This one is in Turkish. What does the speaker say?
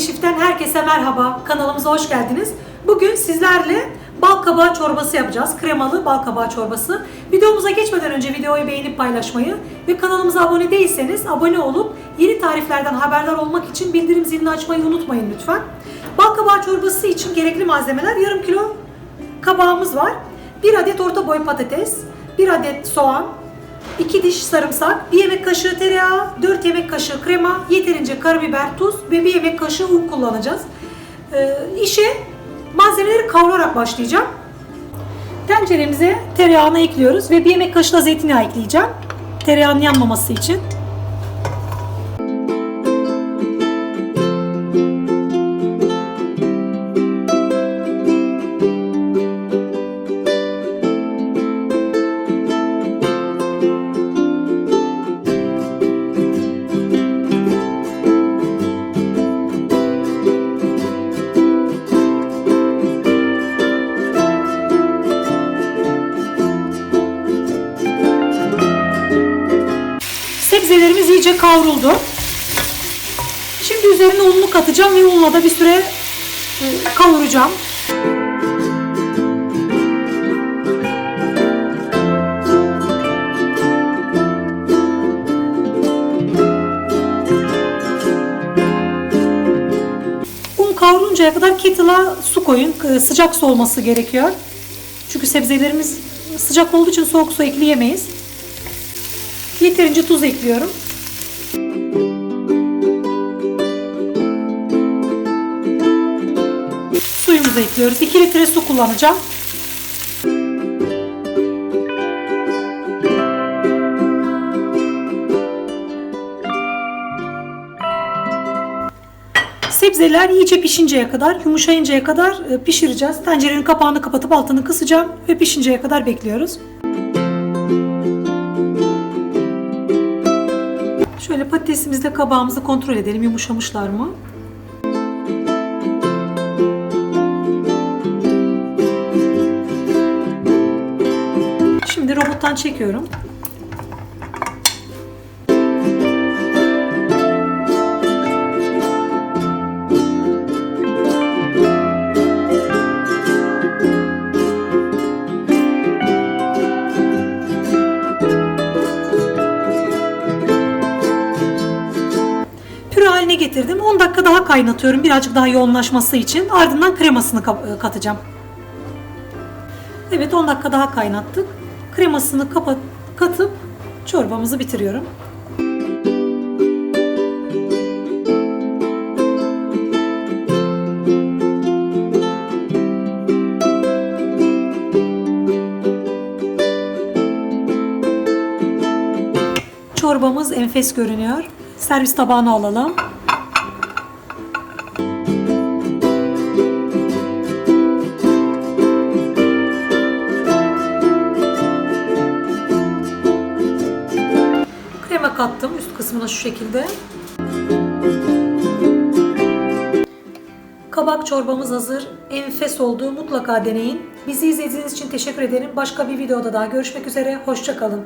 Keşif'ten herkese merhaba. Kanalımıza hoş geldiniz. Bugün sizlerle bal kabağı çorbası yapacağız. Kremalı bal kabağı çorbası. Videomuza geçmeden önce videoyu beğenip paylaşmayı ve kanalımıza abone değilseniz abone olup yeni tariflerden haberdar olmak için bildirim zilini açmayı unutmayın lütfen. Bal kabağı çorbası için gerekli malzemeler yarım kilo kabağımız var. 1 adet orta boy patates, 1 adet soğan, 2 diş sarımsak, 1 yemek kaşığı tereyağı, 4 yemek kaşığı krema, yeterince karabiber, tuz ve 1 yemek kaşığı un kullanacağız. Ee, işe malzemeleri kavurarak başlayacağım. Tenceremize tereyağını ekliyoruz ve 1 yemek kaşığı da zeytinyağı ekleyeceğim. Tereyağının yanmaması için. Sebzelerimiz iyice kavruldu. Şimdi üzerine ununu katacağım ve unla da bir süre e, kavuracağım. Un kavruluncaya kadar kettle'a su koyun. Sıcak su olması gerekiyor. Çünkü sebzelerimiz sıcak olduğu için soğuk su ekleyemeyiz. Yeterince tuz ekliyorum. Suyumuzu ekliyoruz. 2 litre su kullanacağım. Sebzeler iyice pişinceye kadar, yumuşayıncaya kadar e, pişireceğiz. Tencerenin kapağını kapatıp altını kısacağım ve pişinceye kadar bekliyoruz. Patatesimizle kabağımızı kontrol edelim yumuşamışlar mı? Şimdi robottan çekiyorum. Haline getirdim. 10 dakika daha kaynatıyorum birazcık daha yoğunlaşması için. Ardından kremasını ka- katacağım. Evet 10 dakika daha kaynattık. Kremasını kapat katıp çorbamızı bitiriyorum. Çorbamız enfes görünüyor. Servis tabağına alalım. Kattım üst kısmına şu şekilde. Kabak çorbamız hazır. Enfes oldu. Mutlaka deneyin. Bizi izlediğiniz için teşekkür ederim. Başka bir videoda daha görüşmek üzere. Hoşçakalın.